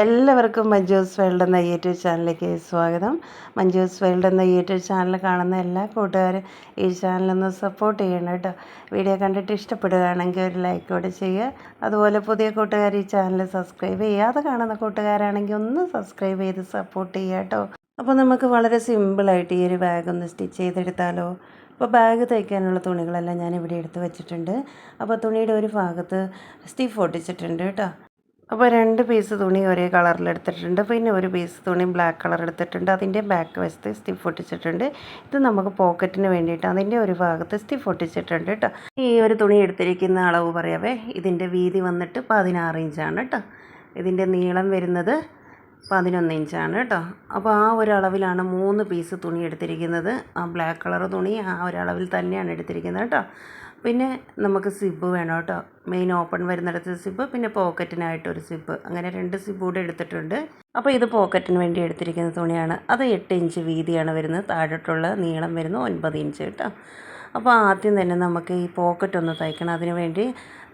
എല്ലാവർക്കും മഞ്ജൂസ് വേൾഡ് എന്ന യൂട്യൂബ് ചാനലിലേക്ക് സ്വാഗതം. മഞ്ജൂസ് വേൾഡ് എന്ന യൂട്യൂബ് ചാനൽ കാണുന്ന എല്ലാ കൂട്ടുകാരും ഈ ചാനലൊന്ന് സപ്പോർട്ട് ചെയ്യണം കേട്ടോ. വീഡിയോ കണ്ടിട്ട് ഇഷ്ടപ്പെടുകയാണെങ്കിൽ ഒരു ലൈക്ക് കൂടെ ചെയ്യുക. അതുപോലെ പുതിയ കൂട്ടുകാർ ഈ ചാനൽ സബ്സ്ക്രൈബ് ചെയ്യാതെ കാണുന്ന കൂട്ടുകാരാണെങ്കിൽ ഒന്ന് സബ്സ്ക്രൈബ് ചെയ്ത് സപ്പോർട്ട് ചെയ്യുക കേട്ടോ. അപ്പോൾ നമുക്ക് വളരെ സിമ്പിളായിട്ട് ഈ ഒരു ബാഗ് ഒന്ന് സ്റ്റിച്ച് ചെയ്തെടുത്താലോ? അപ്പോൾ ബാഗ് തയ്ക്കാനുള്ള തുണികളെല്ലാം ഞാൻ ഇവിടെ എടുത്ത് വെച്ചിട്ടുണ്ട്. അപ്പോൾ തുണിയുടെ ഒരു ഭാഗത്ത് സ്റ്റിഫ് ഒട്ടിച്ചിട്ടുണ്ട് കേട്ടോ. അപ്പോൾ രണ്ട് പീസ് തുണി ഒരേ കളറിൽ എടുത്തിട്ടുണ്ട്. പിന്നെ ഒരു പീസ് തുണി ബ്ലാക്ക് കളർ എടുത്തിട്ടുണ്ട്. അതിന്റെ ബാക്ക് വശത്ത് സ്റ്റിഫ് ഒട്ടിച്ചിട്ടുണ്ട്. ഇത് നമുക്ക് പോക്കറ്റിന് വേണ്ടിയിട്ട് അതിന്റെ ഒരു ഭാഗത്ത് സ്റ്റിഫ് ഒട്ടിച്ചിട്ടുണ്ട് കേട്ടോ ഈ ഒരു തുണി എടുത്തിരിക്കുന്ന അളവ് പറയാവേ ഇതിന്റെ വീതി വന്നിട്ട് പതിനാറ് ഇഞ്ചാണ് കേട്ടോ ഇതിന്റെ നീളം വരുന്നത് പതിനൊന്ന് ഇഞ്ചാണ് കേട്ടോ അപ്പോൾ ആ ഒരളവിലാണ് മൂന്ന് പീസ് തുണി എടുത്തിരിക്കുന്നത്. ആ ബ്ലാക്ക് കളർ തുണി ആ ഒരളവിൽ തന്നെയാണ് എടുത്തിരിക്കുന്നത് കേട്ടോ പിന്നെ നമുക്ക് സിബ് വേണം കേട്ടോ. മെയിൻ ഓപ്പൺ വരുന്നിടത്ത് സിബ് പിന്നെ പോക്കറ്റിനായിട്ടൊരു സിബ് അങ്ങനെ രണ്ട് സിബ് കൂടെ എടുത്തിട്ടുണ്ട്. അപ്പോൾ ഇത് പോക്കറ്റിന് വേണ്ടി എടുത്തിരിക്കുന്ന തുണിയാണ്. അത് എട്ട് ഇഞ്ച് വീതിയാണ് വരുന്നത്. താഴോട്ടുള്ള നീളം വരുന്നത് ഒൻപത് ഇഞ്ച് കേട്ടോ. അപ്പോൾ ആദ്യം തന്നെ നമുക്ക് ഈ പോക്കറ്റ് ഒന്ന് തയ്ക്കണം. അതിന് വേണ്ടി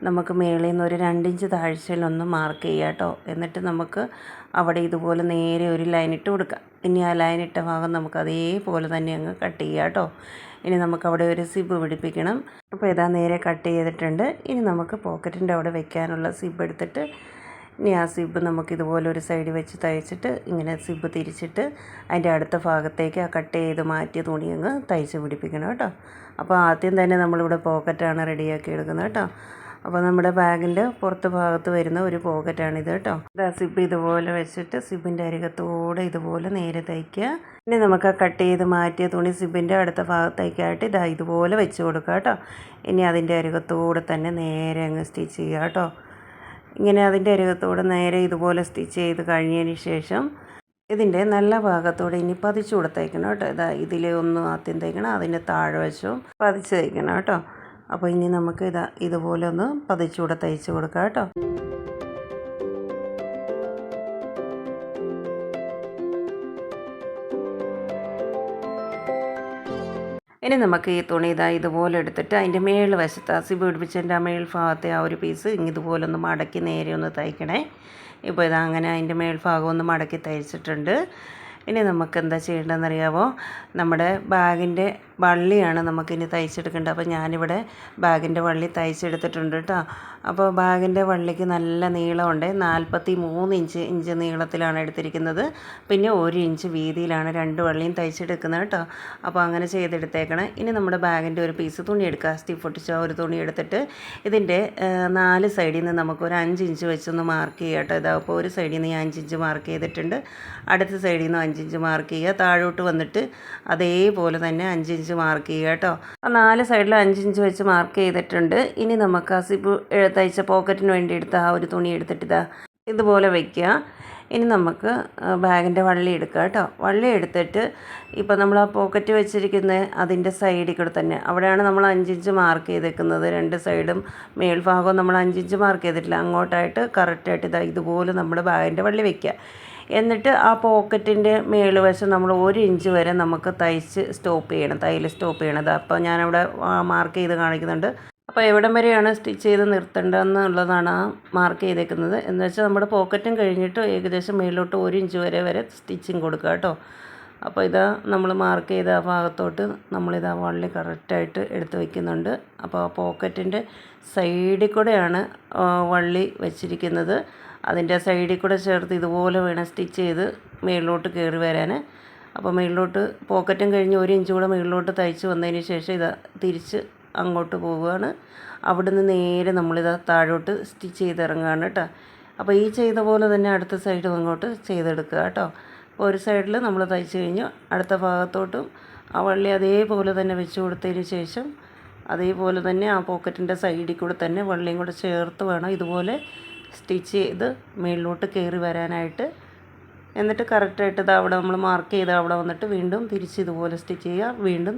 നമുക്ക് മേളിൽ നിന്ന് ഒരു രണ്ടിഞ്ച് താഴ്ചയിലൊന്ന് മാർക്ക് ചെയ്യാം കേട്ടോ. എന്നിട്ട് നമുക്ക് അവിടെ ഇതുപോലെ നേരെ ഒരു ലൈൻ ഇട്ട് കൊടുക്കാം. ഇനി ആ ലൈൻ ഇട്ട ഭാഗം നമുക്ക് അതേപോലെ തന്നെ അങ്ങ് കട്ട് ചെയ്യാം കേട്ടോ. ഇനി നമുക്ക് അവിടെ ഒരു സിബ് പിടിപ്പിക്കണം. അപ്പോൾ ഇതാ നേരെ കട്ട് ചെയ്തിട്ടുണ്ട്. ഇനി നമുക്ക് പോക്കറ്റിന്റെ അവിടെ വെക്കാനുള്ള സിബ് എടുത്തിട്ട് ഇനി ആ സിബ് നമുക്ക് ഇതുപോലെ ഒരു സൈഡ് വെച്ച് തയ്ച്ചിട്ട് ഇങ്ങനെ സിബ് തിരിച്ചിട്ട് അതിന്റെ അടുത്ത ഭാഗത്തേക്ക് ആ കട്ട് ചെയ്ത് മാറ്റിയ തുണി അങ്ങ് തയ്ച്ച് പിടിപ്പിക്കണം കേട്ടോ. അപ്പോൾ ആദ്യം തന്നെ നമ്മളിവിടെ പോക്കറ്റാണ് റെഡിയാക്കി എടുക്കുന്നത് കേട്ടോ. അപ്പോൾ നമ്മുടെ ബാഗിന്റെ പുറത്ത് ഭാഗത്ത് വരുന്ന ഒരു പോക്കറ്റാണിത് കേട്ടോ. ഇതാ സിബ് ഇതുപോലെ വെച്ചിട്ട് സിബിന്റെ അരികത്തോടെ ഇതുപോലെ നേരെ തയ്ക്കുക. പിന്നെ നമുക്ക് കട്ട് ചെയ്ത് മാറ്റിയ തുണി സിബിന്റെ അടുത്ത ഭാഗത്തേക്കായിട്ട് ഇതാ ഇതുപോലെ വെച്ച് കൊടുക്കുക കേട്ടോ. ഇനി അതിന്റെ അരികത്തോടെ തന്നെ നേരെ അങ്ങ് സ്റ്റിച്ച് ചെയ്യുക കേട്ടോ. ഇങ്ങനെ അതിന്റെ അരികത്തോടെ നേരെ ഇതുപോലെ സ്റ്റിച്ച് ചെയ്ത് കഴിഞ്ഞതിന് ശേഷം ഇതിന്റെ നല്ല ഭാഗത്തോടെ ഇനി പതിച്ചു കൊടുത്തേക്കണം കേട്ടോ. ഇതാ ഇതിൽ ഒന്ന് ആദ്യം തയ്ക്കണം അതിന്റെ താഴെ വശവും പതിച്ച് തയ്ക്കണം കേട്ടോ. അപ്പോൾ ഇനി നമുക്ക് ഇതാ ഇതുപോലെ ഒന്ന് പതിച്ചുകൂടെ തയ്ച്ച് കൊടുക്കാം കേട്ടോ. ഇനി നമുക്ക് ഈ തുണി ഇതാ ഇതുപോലെ എടുത്തിട്ട് അതിന്റെ മേൾ വശത്ത് അസി പിടിപ്പിച്ചതിന്റെ ആ മേൽഭാഗത്തെ ആ ഒരു പീസ് ഇതുപോലെ ഒന്ന് മടക്കി നേരെ ഒന്ന് തയ്ക്കണേ. ഇപ്പോൾ ഇതാ അങ്ങനെ അതിന്റെ മേൽഭാഗം ഒന്ന് മടക്കി തയ്ച്ചിട്ടുണ്ട്. ഇനി നമുക്ക് എന്താ ചെയ്യേണ്ടതെന്നറിയാമോ നമ്മുടെ ബാഗിന്റെ വള്ളിയാണ് നമുക്കിനി തയ്ച്ചെടുക്കേണ്ടത്. അപ്പോൾ ഞാനിവിടെ ബാഗിന്റെ വള്ളി തയ്ച്ചെടുത്തിട്ടുണ്ട് കേട്ടോ. അപ്പോൾ ബാഗിന്റെ വള്ളിക്ക് നല്ല നീളമുണ്ട്. നാൽപ്പത്തി മൂന്ന് ഇഞ്ച് ഇഞ്ച് നീളത്തിലാണ് എടുത്തിരിക്കുന്നത്. പിന്നെ ഒരു ഇഞ്ച് വീതിയിലാണ് രണ്ട് വള്ളിയും തയ്ച്ചെടുക്കുന്നത് കേട്ടോ. അപ്പോൾ അങ്ങനെ ചെയ്തെടുത്തേക്കണം. ഇനി നമ്മുടെ ബാഗിന്റെ ഒരു പീസ് തുണി എടുക്കുക. സ്റ്റിഫ് ഒട്ടിച്ച ഒരു തുണി എടുത്തിട്ട് ഇതിന്റെ നാല് സൈഡിൽ നിന്ന് നമുക്ക് ഒരു അഞ്ച് ഇഞ്ച് വെച്ചൊന്ന് മാർക്ക് ചെയ്യുക കേട്ടോ. ഇതാ അപ്പോൾ ഒരു സൈഡിൽ നിന്ന് അഞ്ച് ഇഞ്ച് മാർക്ക് ചെയ്തിട്ടുണ്ട്. അടുത്ത സൈഡിൽ നിന്ന് അഞ്ച് ഇഞ്ച് മാർക്ക് ചെയ്യുക. താഴോട്ട് വന്നിട്ട് അതേപോലെ തന്നെ അഞ്ച് ഇഞ്ച് മാർക്ക് ചെയ്യുക കേട്ടോ. ആ നാല് സൈഡിൽ അഞ്ച് ഇഞ്ച് വെച്ച് മാർക്ക് ചെയ്തിട്ടുണ്ട്. ഇനി നമുക്ക് ആ സിബ് തയ്ച്ച പോക്കറ്റിന് വേണ്ടി എടുത്ത ആ ഒരു തുണി എടുത്തിട്ട് ഇതാ ഇതുപോലെ വയ്ക്കുക ഇനി നമുക്ക് ബാഗിന്റെ വള്ളി എടുക്കുക കേട്ടോ. വള്ളി എടുത്തിട്ട് ഇപ്പോൾ നമ്മൾ ആ പോക്കറ്റ് വെച്ചിരിക്കുന്ന അതിന്റെ സൈഡിൽ കൂടെ തന്നെ. അവിടെയാണ് നമ്മൾ അഞ്ചിഞ്ച് മാർക്ക് ചെയ്തേക്കുന്നത്. രണ്ട് സൈഡും മേൽഭാഗവും നമ്മൾ അഞ്ചിഞ്ച് മാർക്ക് ചെയ്തിട്ടില്ല. അങ്ങോട്ടായിട്ട് കറക്റ്റായിട്ട് ഇതാ ഇതുപോലെ നമ്മൾ ബാഗിന്റെ വള്ളി വയ്ക്കുക എന്നിട്ട് ആ പോക്കറ്റിന്റെ മേളുവശം നമ്മൾ ഒരു ഇഞ്ച് വരെ നമുക്ക് തയ്ച്ച് സ്റ്റോപ്പ് ചെയ്യണം തയ്യൽ സ്റ്റോപ്പ് ചെയ്യണത്. അപ്പോൾ ഞാനവിടെ മാർക്ക് ചെയ്ത് കാണിക്കുന്നുണ്ട്. അപ്പോൾ എവിടെ വരെയാണ് സ്റ്റിച്ച് ചെയ്ത് നിർത്തേണ്ടതെന്നുള്ളതാണ് ആ മാർക്ക് ചെയ്തേക്കുന്നത്. എന്ന് വെച്ചാൽ നമ്മുടെ പോക്കറ്റും കഴിഞ്ഞിട്ട് ഏകദേശം മേളിലോട്ട് ഒരു ഇഞ്ച് വരെ വരെ സ്റ്റിച്ചിങ് കൊടുക്കുക കേട്ടോ. അപ്പോൾ ഇതാ നമ്മൾ മാർക്ക് ചെയ്ത ആ ഭാഗത്തോട്ട് നമ്മളിത് ആ വള്ളി കറക്റ്റായിട്ട് എടുത്ത് വയ്ക്കുന്നുണ്ട് അപ്പോൾ ആ പോക്കറ്റിന്റെ സൈഡിൽ കൂടെയാണ് വള്ളി വെച്ചിരിക്കുന്നത്. അതിന്റെ സൈഡിൽ കൂടെ ചേർത്ത് ഇതുപോലെ വേണം സ്റ്റിച്ച് ചെയ്ത് മുകളിലോട്ട് കയറി വരാൻ. അപ്പോൾ മുകളിലോട്ട് പോക്കറ്റും കഴിഞ്ഞ് ഒരു ഇഞ്ച് കൂടെ മുകളിലോട്ട് തയ്ച്ച് വന്നതിന് ശേഷം ഇതാ തിരിച്ച് അങ്ങോട്ട് പോവുകയാണ്. അവിടുന്ന് നേരെ നമ്മളിതാ താഴോട്ട് സ്റ്റിച്ച് ചെയ്തിറങ്ങുകയാണ് കേട്ടോ. അപ്പോൾ ഈ ചെയ്ത പോലെ തന്നെ അടുത്ത സൈഡും അങ്ങോട്ട് ചെയ്തെടുക്കുക കേട്ടോ. അപ്പോൾ ഒരു സൈഡിൽ നമ്മൾ തയ്ച്ച് കഴിഞ്ഞു അടുത്ത ഭാഗത്തോട്ടും ആ വള്ളി അതേപോലെ തന്നെ വെച്ച് കൊടുത്തതിന് ശേഷം അതേപോലെ തന്നെ ആ പോക്കറ്റിന്റെ സൈഡിൽ കൂടെ തന്നെ വള്ളിയും കൂടെ ചേർത്ത് വേണം ഇതുപോലെ സ്റ്റിച്ച് ചെയ്ത് മുകളിലോട്ട് കയറി വരാനായിട്ട്. എന്നിട്ട് കറക്റ്റായിട്ട് ഇത് അവിടെ നമ്മൾ മാർക്ക് ചെയ്ത് അവിടെ വന്നിട്ട് വീണ്ടും തിരിച്ച് ഇതുപോലെ സ്റ്റിച്ച് ചെയ്യുക. വീണ്ടും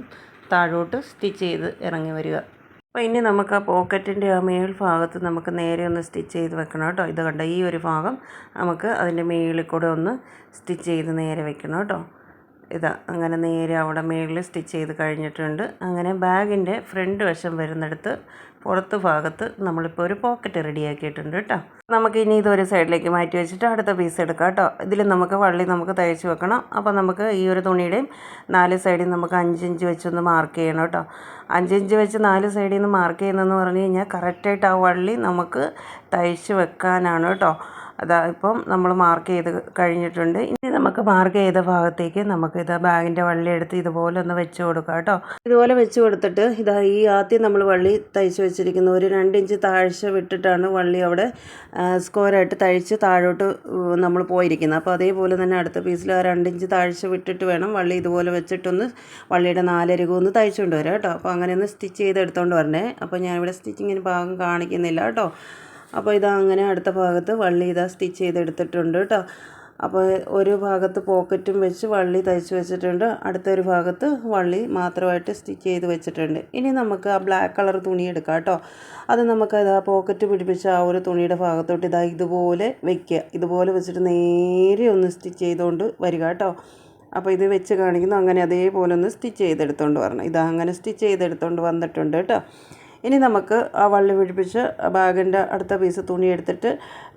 താഴോട്ട് സ്റ്റിച്ച് ചെയ്ത് ഇറങ്ങി വരിക. അപ്പോൾ ഇനി നമുക്ക് ആ പോക്കറ്റിന്റെ ആ മേൽ ഭാഗത്ത് നമുക്ക് നേരെ ഒന്ന് സ്റ്റിച്ച് ചെയ്ത് വെക്കണം കേട്ടോ. ഇത് കണ്ട? ഈ ഒരു ഭാഗം നമുക്ക് അതിന്റെ മേളിൽ കൂടെ ഒന്ന് സ്റ്റിച്ച് ചെയ്ത് നേരെ വെക്കണം കേട്ടോ. ഇതാ അങ്ങനെ നേരെ അവിടെ മേളിൽ സ്റ്റിച്ച് ചെയ്ത് കഴിഞ്ഞിട്ടുണ്ട്. അങ്ങനെ ബാഗിന്റെ ഫ്രണ്ട് വശം വരുന്നിടത്ത് പുറത്ത് ഭാഗത്ത് നമ്മളിപ്പോൾ ഒരു പോക്കറ്റ് റെഡിയാക്കിയിട്ടുണ്ട് കേട്ടോ. നമുക്ക് ഇനി ഇതൊരു സൈഡിലേക്ക് മാറ്റി വെച്ചിട്ട് അടുത്ത പീസ് എടുക്കാം കേട്ടോ. ഇതിൽ നമുക്ക് വള്ളി നമുക്ക് തയ്ച്ച് വെക്കണം. അപ്പോൾ നമുക്ക് ഈ ഒരു തുണിയുടെയും നാല് സൈഡിൽ നമുക്ക് അഞ്ചിഞ്ച് വെച്ചൊന്ന് മാർക്ക് ചെയ്യണം കേട്ടോ. അഞ്ചിഞ്ച് വെച്ച് നാല് സൈഡിൽ നിന്ന് മാർക്ക് ചെയ്യുന്നതെന്ന് പറഞ്ഞു കഴിഞ്ഞാൽ കറക്റ്റായിട്ട് ആ വള്ളി നമുക്ക് തയ്ച്ച് വെക്കാനാണ് കേട്ടോ. അതാ ഇപ്പം നമ്മൾ മാർക്ക് ചെയ്ത് കഴിഞ്ഞിട്ടുണ്ട്. ഇനി നമുക്ക് മാർക്ക് ചെയ്ത ഭാഗത്തേക്ക് നമുക്ക് ഇത് ബാഗിന്റെ വള്ളി എടുത്ത് ഇതുപോലെ ഒന്ന് വെച്ച് കൊടുക്കാം കേട്ടോ. ഇതുപോലെ വെച്ച് കൊടുത്തിട്ട് ഇതാ ഈ ആദ്യം നമ്മൾ വള്ളി തയ്ച്ച് വെച്ചിരിക്കുന്ന. ഒരു രണ്ട് ഇഞ്ച് താഴ്ച വിട്ടിട്ടാണ് വള്ളി അവിടെ സ്ക്വയറായിട്ട് തയ്ച്ച് താഴോട്ട് നമ്മൾ പോയിരിക്കുന്നത്. അപ്പോൾ അതേപോലെ തന്നെ അടുത്ത പീസിൽ ആ രണ്ട് ഇഞ്ച് താഴ്ച വിട്ടിട്ട് വേണം വള്ളി ഇതുപോലെ വെച്ചിട്ടൊന്ന് വള്ളിയുടെ നാലരികം ഒന്ന് തയ്ച്ചുകൊണ്ട് വരാം കേട്ടോ. അപ്പോൾ അങ്ങനെ ഒന്ന് സ്റ്റിച്ച് ചെയ്ത് എടുത്തുകൊണ്ട് വരണേ. അപ്പോൾ ഞാനിവിടെ സ്റ്റിച്ചിങ്ങിന് ഭാഗം കാണിക്കുന്നില്ല കേട്ടോ. അപ്പോൾ ഇതാ അങ്ങനെ അടുത്ത ഭാഗത്ത് വള്ളി ഇതാ സ്റ്റിച്ച് ചെയ്തെടുത്തിട്ടുണ്ട് കേട്ടോ. അപ്പോൾ ഒരു ഭാഗത്ത് പോക്കറ്റും വെച്ച് വള്ളി തയ്ച്ച് വെച്ചിട്ടുണ്ട്. അടുത്തൊരു ഭാഗത്ത് വള്ളി മാത്രമായിട്ട് സ്റ്റിച്ച് ചെയ്ത് വെച്ചിട്ടുണ്ട്. ഇനി നമുക്ക് ആ ബ്ലാക്ക് കളർ തുണി എടുക്കാം കേട്ടോ. അത് നമുക്ക് ഇതാ പോക്കറ്റ് പിടിപ്പിച്ച ആ ഒരു തുണിയുടെ ഭാഗത്തോട്ട് ഇതാ ഇതുപോലെ വെക്കുക. ഇതുപോലെ വെച്ചിട്ട് നേരെ ഒന്ന് സ്റ്റിച്ച് ചെയ്തുകൊണ്ട് വരിക കേട്ടോ. അപ്പോൾ ഇത് വെച്ച് കാണിക്കുന്നു. അങ്ങനെ അതേപോലെ ഒന്ന് സ്റ്റിച്ച് ചെയ്തെടുത്തുകൊണ്ട് വരണം. ഇതാ അങ്ങനെ സ്റ്റിച്ച് ചെയ്തെടുത്തുകൊണ്ട് വന്നിട്ടുണ്ട് കേട്ടോ. ഇനി നമുക്ക് ആ വള്ളി പിടിപ്പിച്ച് ബാഗിന്റെ അടുത്ത പീസ് തുണി എടുത്തിട്ട്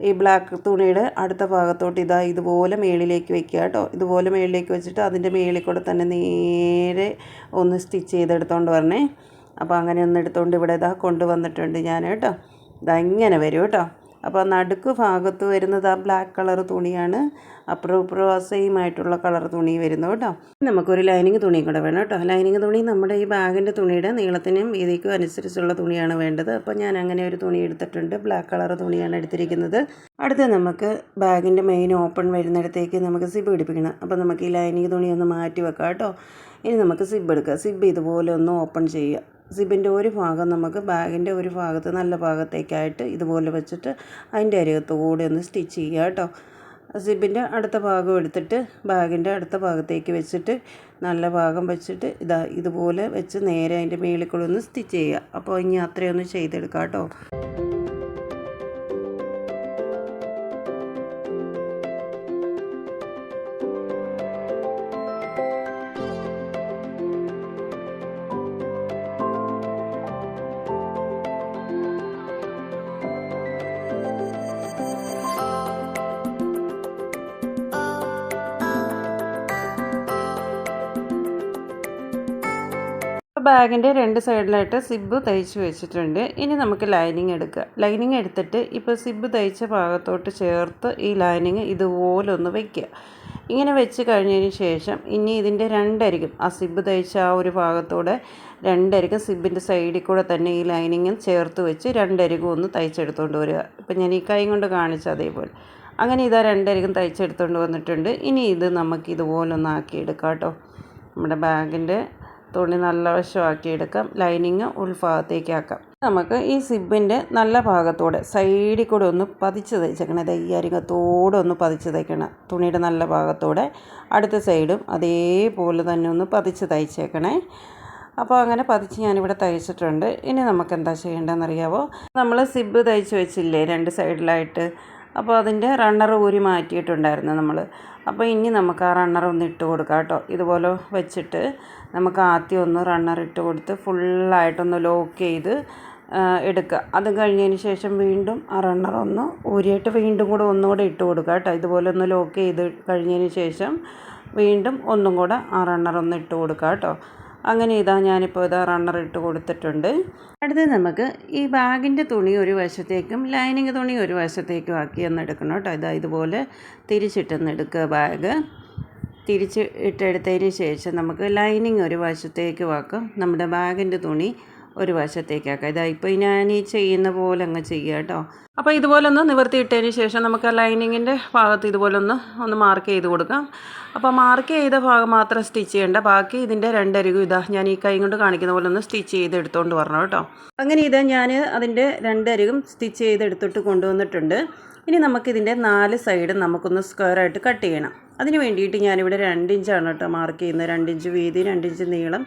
ഈ ബ്ലാക്ക് തുണിയുടെ അടുത്ത ഭാഗത്തോട്ട് ഇതാ ഇതുപോലെ മേളിലേക്ക് വെക്കുക കേട്ടോ. ഇതുപോലെ മേളിലേക്ക് വെച്ചിട്ട് അതിന്റെ മേളിൽ കൂടെ തന്നെ നേരെ ഒന്ന് സ്റ്റിച്ച് ചെയ്തെടുത്തോണ്ട് വരണേ. അപ്പോൾ അങ്ങനെ ഒന്ന് എടുത്തുകൊണ്ട് ഇവിടെ ഇതാ കൊണ്ടുവന്നിട്ടുണ്ട് ഞാൻ കേട്ടോ. ഇതാ ഇങ്ങനെ വരും കേട്ടോ. അപ്പോൾ നടുക്ക് ഭാഗത്ത് വരുന്നത് ആ ബ്ലാക്ക് കളർ തുണിയാണ്. അപ്പുറം ഇപ്പുറം സെയിം ആയിട്ടുള്ള കളർ തുണി വരുന്നു കേട്ടോ. നമുക്കൊരു ലൈനിങ് തുണി കൂടെ വേണം കേട്ടോ. ലൈനിങ് തുണി നമ്മുടെ ഈ ബാഗിന്റെ തുണിയുടെ നീളത്തിനും വീതിക്കും അനുസരിച്ചുള്ള തുണിയാണ് വേണ്ടത്. അപ്പോൾ ഞാൻ അങ്ങനെ ഒരു തുണി എടുത്തിട്ടുണ്ട്. ബ്ലാക്ക് കളർ തുണിയാണ് എടുത്തിരിക്കുന്നത്. അടുത്ത് നമുക്ക് ബാഗിന്റെ മെയിൻ ഓപ്പൺ വരുന്നിടത്തേക്ക് നമുക്ക് സിബ് പിടിപ്പിക്കണം. അപ്പോൾ നമുക്ക് ഈ ലൈനിങ് തുണി ഒന്ന് മാറ്റി വെക്കാം കേട്ടോ. ഇനി നമുക്ക് സിബ് എടുക്കാം. സിബ് ഇതുപോലെ ഒന്ന് ഓപ്പൺ ചെയ്യുക. സിബിന്റെ ഒരു ഭാഗം നമുക്ക് ബാഗിന്റെ ഒരു ഭാഗത്ത് നല്ല ഭാഗത്തേക്കായിട്ട് ഇതുപോലെ വെച്ചിട്ട് അതിന്റെ അരികത്ത് കൂടി ഒന്ന് സ്റ്റിച്ച് ചെയ്യുക കേട്ടോ. സിബിന്റെ അടുത്ത ഭാഗം എടുത്തിട്ട് ബാഗിന്റെ അടുത്ത ഭാഗത്തേക്ക് വെച്ചിട്ട് നല്ല ഭാഗം വെച്ചിട്ട് ഇതാ ഇതുപോലെ വെച്ച് നേരെ അതിന്റെ മേളിൽ കൂടെ ഒന്ന് സ്റ്റിച്ച് ചെയ്യുക. അപ്പോൾ ഇനി അത്രയൊന്ന് ചെയ്തെടുക്കാം കേട്ടോ. ബാഗിന്റെ രണ്ട് സൈഡിലായിട്ട് സിബ് തയ്ച്ച് വെച്ചിട്ടുണ്ട്. ഇനി നമുക്ക് ലൈനിങ് എടുക്കുക ലൈനിങ് എടുത്തിട്ട് ഇപ്പോൾ സിബ് തയ്ച്ച ഭാഗത്തോട്ട് ചേർത്ത് ഈ ലൈനിങ് ഇതുപോലെ ഒന്ന് വയ്ക്കുക ഇങ്ങനെ വെച്ച് കഴിഞ്ഞതിന് ശേഷം ഇനി ഇതിന്റെ രണ്ടരികും. ആ സിബ് തയ്ച്ച ആ ഒരു ഭാഗത്തോടെ രണ്ടരികും സിബിന്റെ സൈഡിൽ കൂടെ തന്നെ ഈ ലൈനിങ്ങും ചേർത്ത് വെച്ച് രണ്ടരികും ഒന്ന് തയ്ച്ചെടുത്തുകൊണ്ട് വരിക. ഇപ്പം ഞാൻ ഈ കൈ കൊണ്ട് കാണിച്ച അതേപോലെ. അങ്ങനെ ഇതാ രണ്ടരികും തയ്ച്ചെടുത്തുകൊണ്ട് വന്നിട്ടുണ്ട്. ഇനി ഇത് നമുക്ക് ഇതുപോലെ ഒന്ന് ആക്കിയെടുക്കാം കേട്ടോ. നമ്മുടെ ബാഗിന്റെ തുണി നല്ല വശമാക്കി എടുക്കാം ലൈനിങ് ഉൾഭാഗത്തേക്ക് ആക്കാം നമുക്ക് ഈ സിബിന്റെ നല്ല ഭാഗത്തോടെ സൈഡിൽ കൂടെ ഒന്ന് പതിച്ച് തയ്ച്ചേക്കണം ഇത് ഈ ഒന്ന് പതിച്ച് തയ്ക്കണം തുണിയുടെ നല്ല ഭാഗത്തോടെ അടുത്ത സൈഡും അതേപോലെ തന്നെ ഒന്ന് പതിച്ച് തയ്ച്ചേക്കണേ അപ്പോൾ അങ്ങനെ പതിച്ച് ഞാനിവിടെ തയ്ച്ചിട്ടുണ്ട് ഇനി നമുക്ക് എന്താ ചെയ്യേണ്ടതെന്നറിയാവോ? നമ്മൾ സിബ് തയ്ച്ച് വെച്ചില്ലേ രണ്ട് സൈഡിലായിട്ട് അപ്പോൾ അതിന്റെ റണ്ണർ ഊരി മാറ്റിയിട്ടുണ്ടായിരുന്നു നമ്മൾ അപ്പോൾ ഇനി നമുക്ക് ആ റണ്ണർ ഒന്ന് ഇട്ട് കൊടുക്കാം കേട്ടോ. ഇതുപോലെ വെച്ചിട്ട് നമുക്ക് ആദ്യം ഒന്ന് റണ്ണർ ഇട്ട് കൊടുത്ത് ഫുള്ളായിട്ടൊന്ന് ലോക്ക് ചെയ്ത് എടുക്കുക. അത് കഴിഞ്ഞതിന് ശേഷം വീണ്ടും ആ റണ്ണർ ഒന്ന് ഊരിയിട്ട് വീണ്ടും കൂടെ ഒന്നുകൂടെ ഇട്ട് കൊടുക്കുക കേട്ടോ. ഇതുപോലെ ഒന്ന് ലോക്ക് ചെയ്ത് കഴിഞ്ഞതിന് ശേഷം വീണ്ടും ഒന്നും കൂടെ ആ റണ്ണർ ഒന്ന് ഇട്ട് കൊടുക്കുക കേട്ടോ. അങ്ങനെ ഇതാ ഞാനിപ്പോൾ ഇതാ റണ്ണർ ഇട്ട് കൊടുത്തിട്ടുണ്ട്. അടുത്ത് നമുക്ക് ഈ ബാഗിന്റെ തുണി ഒരു വശത്തേക്കും ലൈനിങ് തുണി ഒരു വശത്തേക്കും ആക്കി ഒന്ന് എടുക്കണം കേട്ടോ. ഇതാ ഇതുപോലെ തിരിച്ചിട്ടൊന്ന് എടുക്കുക ബാഗ് തിരിച്ച് ഇട്ടെടുത്തതിന് ശേഷം നമുക്ക് ലൈനിങ് ഒരു വശത്തേക്ക് വാക്കാം നമ്മുടെ ബാഗിന്റെ തുണി ഒരു വശത്തേക്കാക്കാം. ഇതാ ഇപ്പോൾ ഞാൻ ഈ ചെയ്യുന്ന പോലെ അങ്ങ് ചെയ്യുക കേട്ടോ. അപ്പോൾ ഇതുപോലൊന്ന് നിവർത്തിയിട്ടതിന് ശേഷം നമുക്ക് ലൈനിങ്ങിന്റെ ഭാഗത്ത് ഇതുപോലൊന്ന് ഒന്ന് മാർക്ക് ചെയ്ത് കൊടുക്കാം. അപ്പോൾ മാർക്ക് ചെയ്ത ഭാഗം മാത്രം സ്റ്റിച്ച് ചെയ്യേണ്ട. ബാക്കി ഇതിന്റെ രണ്ടരികും ഇതാ ഞാൻ ഈ കൈ കൊണ്ട് കാണിക്കുന്ന പോലെ ഒന്ന് സ്റ്റിച്ച് ചെയ്ത് എടുത്തുകൊണ്ട് വരണം കേട്ടോ. അങ്ങനെ ഇതാ ഞാൻ അതിന്റെ രണ്ടരികും സ്റ്റിച്ച് ചെയ്ത് എടുത്തിട്ട് കൊണ്ടുവന്നിട്ടുണ്ട്. ഇനി നമുക്കിതിന്റെ നാല് സൈഡും നമുക്കൊന്ന് സ്ക്വയറായിട്ട് കട്ട് ചെയ്യണം. അതിന് വേണ്ടിയിട്ട് ഞാനിവിടെ രണ്ട് ഇഞ്ചാണ് കേട്ടോ മാർക്ക് ചെയ്യുന്നത്. രണ്ട് ഇഞ്ച് വീതി രണ്ട് ഇഞ്ച് നീളം.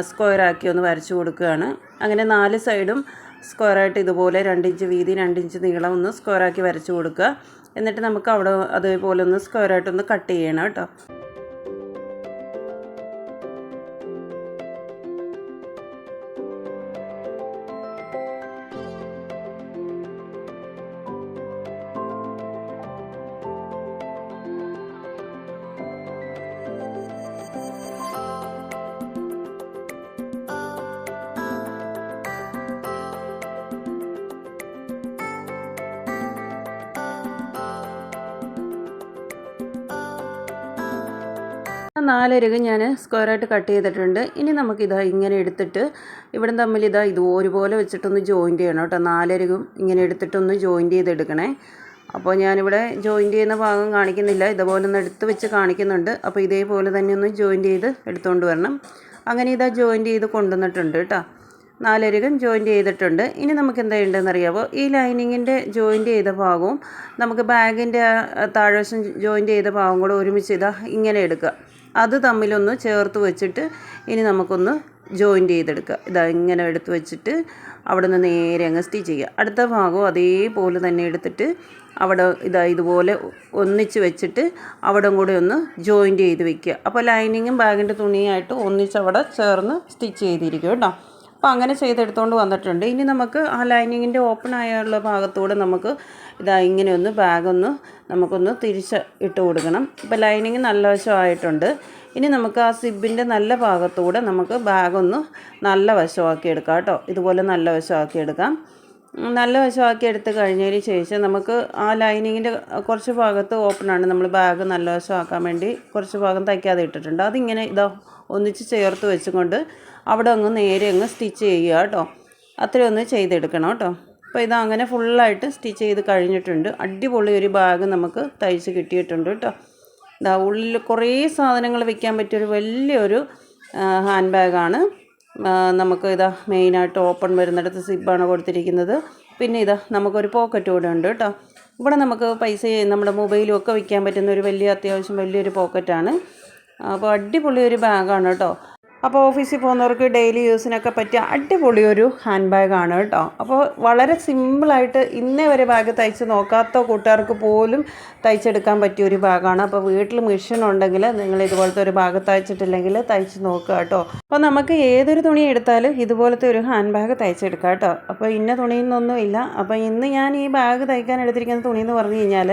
സ്ക്വയറാക്കി ഒന്ന് വരച്ചു കൊടുക്കുകയാണ്. അങ്ങനെ നാല് സൈഡും സ്ക്വയറായിട്ട് ഇതുപോലെ രണ്ടിഞ്ച് വീതി രണ്ടിഞ്ച് നീളം ഒന്ന് സ്ക്വയറാക്കി വരച്ചു കൊടുക്കുക. എന്നിട്ട് നമുക്ക് അവിടെ അതേപോലെ ഒന്ന് സ്ക്വയറായിട്ടൊന്ന് കട്ട് ചെയ്യണം കേട്ടോ. ആ നാലരക് ഞാൻ സ്ക്വയറായിട്ട് കട്ട് ചെയ്തിട്ടുണ്ട്. ഇനി നമുക്കിതാ ഇങ്ങനെ എടുത്തിട്ട് ഇവിടെ തമ്മിൽ ഇതാ ഇത് ഒരുപോലെ വെച്ചിട്ടൊന്ന് ജോയിന്റ് ചെയ്യണം കേട്ടോ. നാലരകും ഇങ്ങനെ എടുത്തിട്ടൊന്ന് ജോയിന്റ് ചെയ്തെടുക്കണേ. അപ്പോൾ ഞാനിവിടെ ജോയിന്റ് ചെയ്യുന്ന ഭാഗം കാണിക്കുന്നില്ല. ഇതുപോലെ ഒന്ന് എടുത്ത് വെച്ച് കാണിക്കുന്നുണ്ട്. അപ്പോൾ ഇതേപോലെ തന്നെ ഒന്ന് ജോയിന്റ് ചെയ്ത് എടുത്തുകൊണ്ട് വരണം. അങ്ങനെ ഇതാ ജോയിന്റ് ചെയ്ത് കൊണ്ടുവന്നിട്ടുണ്ട് കേട്ടോ. നാലരകം ജോയിന്റ് ചെയ്തിട്ടുണ്ട്. ഇനി നമുക്ക് എന്താ ഉണ്ടെന്ന് അറിയാമോ ഈ ലൈനിങ്ങിന്റെ ജോയിന്റ് ചെയ്ത ഭാഗവും നമുക്ക് ബാഗിന്റെ താഴ്വശം ജോയിന്റ് ചെയ്ത ഭാഗവും കൂടെ ഒരുമിച്ച് ഇതാ ഇങ്ങനെ എടുക്കുക. അത് തമ്മിലൊന്ന് ചേർത്ത് വെച്ചിട്ട് ഇനി നമുക്കൊന്ന് ജോയിന്റ് ചെയ്തെടുക്കുക. ഇതാ ഇങ്ങനെ എടുത്ത് വെച്ചിട്ട് അവിടെ നിന്ന് നേരെ അങ്ങ് സ്റ്റിച്ച് ചെയ്യുക. അടുത്ത ഭാഗവും അതേപോലെ തന്നെ എടുത്തിട്ട് അവിടെ ഇതാ ഇതുപോലെ ഒന്നിച്ച് വെച്ചിട്ട് അവിടെ കൂടെ ഒന്ന് ജോയിന്റ് ചെയ്ത് വെക്കുക. അപ്പോൾ ലൈനിങ്ങും ബാഗിന്റെ തുണിയായിട്ട് ഒന്നിച്ച് അവിടെ ചേർന്ന് സ്റ്റിച്ച് ചെയ്തിരിക്കും കേട്ടോ. അപ്പോൾ അങ്ങനെ ചെയ്തെടുത്തുകൊണ്ട് വന്നിട്ടുണ്ട്. ഇനി നമുക്ക് ആ ലൈനിങ്ങിന്റെ ഓപ്പൺ ആയുള്ള ഭാഗത്തൂടെ നമുക്ക് ഇതാ ഇങ്ങനെ ഒന്ന് ബാഗൊന്ന് നമുക്കൊന്ന് തിരിച്ച് ഇട്ട് കൊടുക്കണം. ഇപ്പോൾ ലൈനിങ് നല്ല വശമായിട്ടുണ്ട്. ഇനി നമുക്ക് ആ സിബിന്റെ നല്ല ഭാഗത്തൂടെ നമുക്ക് ബാഗൊന്ന് നല്ല വശമാക്കി എടുക്കാം കേട്ടോ. ഇതുപോലെ നല്ല വശമാക്കി എടുക്കാം. നല്ല വശമാക്കി എടുത്ത് കഴിഞ്ഞതിന് ശേഷം നമുക്ക് ആ ലൈനിങ്ങിന്റെ കുറച്ച് ഭാഗത്ത് ഓപ്പണാണ്. നമ്മൾ ബാഗ് നല്ല വശമാക്കാൻ വേണ്ടി കുറച്ച് ഭാഗം തയ്ക്കാതെ ഇട്ടിട്ടുണ്ട്. അതിങ്ങനെ ഇതാ ഒന്നിച്ച് ചേർത്ത് വെച്ചുകൊണ്ട് അവിടെ അങ്ങ് നേരെ അങ്ങ് സ്റ്റിച്ച് ചെയ്യുക കേട്ടോ. അത്രയൊന്ന് ചെയ്തെടുക്കണം കേട്ടോ. അപ്പോൾ ഇത് അങ്ങനെ ഫുള്ളായിട്ട് സ്റ്റിച്ച് ചെയ്ത് കഴിഞ്ഞിട്ടുണ്ട്. അടിപൊളി ഒരു ബാഗ് നമുക്ക് തയ്ച്ച് കിട്ടിയിട്ടുണ്ട് കേട്ടോ. ഇതാ ഉള്ളിൽ കുറേ സാധനങ്ങൾ വെക്കാൻ പറ്റിയൊരു വലിയൊരു ഹാൻഡ് ബാഗാണ് നമുക്ക് ഇതാ മെയിനായിട്ട് ഓപ്പൺ വരുന്നിടത്ത് സിബാണ് കൊടുത്തിരിക്കുന്നത്. പിന്നെ ഇതാ നമുക്കൊരു പോക്കറ്റ് കൂടെ ഉണ്ട് കേട്ടോ. ഇവിടെ നമുക്ക് പൈസ നമ്മുടെ മൊബൈലും ഒക്കെ വയ്ക്കാൻ പറ്റുന്ന ഒരു വലിയ അത്യാവശ്യം വലിയൊരു പോക്കറ്റാണ് അപ്പോൾ അടിപൊളി ഒരു ബാഗാണ് കേട്ടോ. അപ്പോൾ ഓഫീസിൽ പോകുന്നവർക്ക് ഡെയിലി യൂസിനൊക്കെ പറ്റിയ അടിപൊളി ഒരു ഹാൻഡ് ബാഗാണ് കേട്ടോ. അപ്പോൾ വളരെ സിമ്പിളായിട്ട് ഇന്നേ വരെ ബാഗ് തയ്ച്ച് നോക്കാത്ത കൂട്ടുകാർക്ക് പോലും തയ്ച്ചെടുക്കാൻ പറ്റിയ ഒരു ബാഗാണ് അപ്പോൾ വീട്ടിൽ മെഷീൻ ഉണ്ടെങ്കിൽ നിങ്ങൾ ഇതുപോലത്തെ ഒരു ബാഗ് തയ്ച്ചിട്ടില്ലെങ്കിൽ തയ്ച്ച് നോക്കുക കേട്ടോ. അപ്പോൾ നമുക്ക് ഏതൊരു തുണി എടുത്താലും ഇതുപോലത്തെ ഒരു ഹാൻഡ് ബാഗ് തയ്ച്ചെടുക്കാം കേട്ടോ. അപ്പോൾ ഇന്ന തുണിയെന്നൊന്നും ഇല്ല. അപ്പോൾ ഇന്ന് ഞാൻ ഈ ബാഗ് തയ്ക്കാൻ എടുത്തിരിക്കുന്ന തുണി എന്ന് പറഞ്ഞു കഴിഞ്ഞാൽ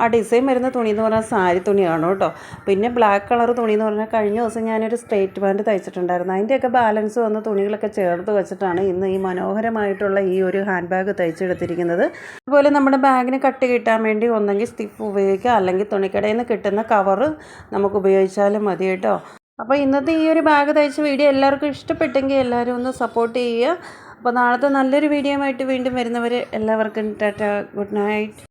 ആ ഡിസൈൻ വരുന്ന തുണി എന്ന് പറഞ്ഞാൽ സാരി തുണിയാണ് കേട്ടോ. പിന്നെ ബ്ലാക്ക് കളർ തുണി എന്ന് പറഞ്ഞാൽ കഴിഞ്ഞ ദിവസം ഞാനൊരു സ്ട്രേറ്റ് പാന്റ് തയ്ച്ചിട്ടുണ്ടായിരുന്നു അതിന്റെയൊക്കെ ബാലൻസ് വന്ന തുണികളൊക്കെ ചേർത്ത് വെച്ചിട്ടാണ് ഇന്ന് ഈ മനോഹരമായിട്ടുള്ള ഈ ഒരു ഹാൻഡ് ബാഗ് തയ്ച്ചെടുത്തിരിക്കുന്നത്. അതുപോലെ നമ്മുടെ ബാഗിന് കട്ട് കിട്ടാൻ വേണ്ടി ഒന്നെങ്കിൽ സ്റ്റിഫ് ഉപയോഗിക്കുക അല്ലെങ്കിൽ തുണിക്കടയിൽ നിന്ന് കിട്ടുന്ന കവറ് നമുക്ക് ഉപയോഗിച്ചാലും മതി കേട്ടോ. അപ്പോൾ ഇന്നത്തെ ഈ ഒരു ബാഗ് തയ്ച്ച വീഡിയോ എല്ലാവർക്കും ഇഷ്ടപ്പെട്ടെങ്കിൽ എല്ലാവരും ഒന്ന് സപ്പോർട്ട് ചെയ്യുക. അപ്പോൾ നാളത്തെ നല്ലൊരു വീഡിയോ ആയിട്ട് വീണ്ടും വരുന്നവർ എല്ലാവർക്കും ടാറ്റ ഗുഡ് നൈറ്റ്.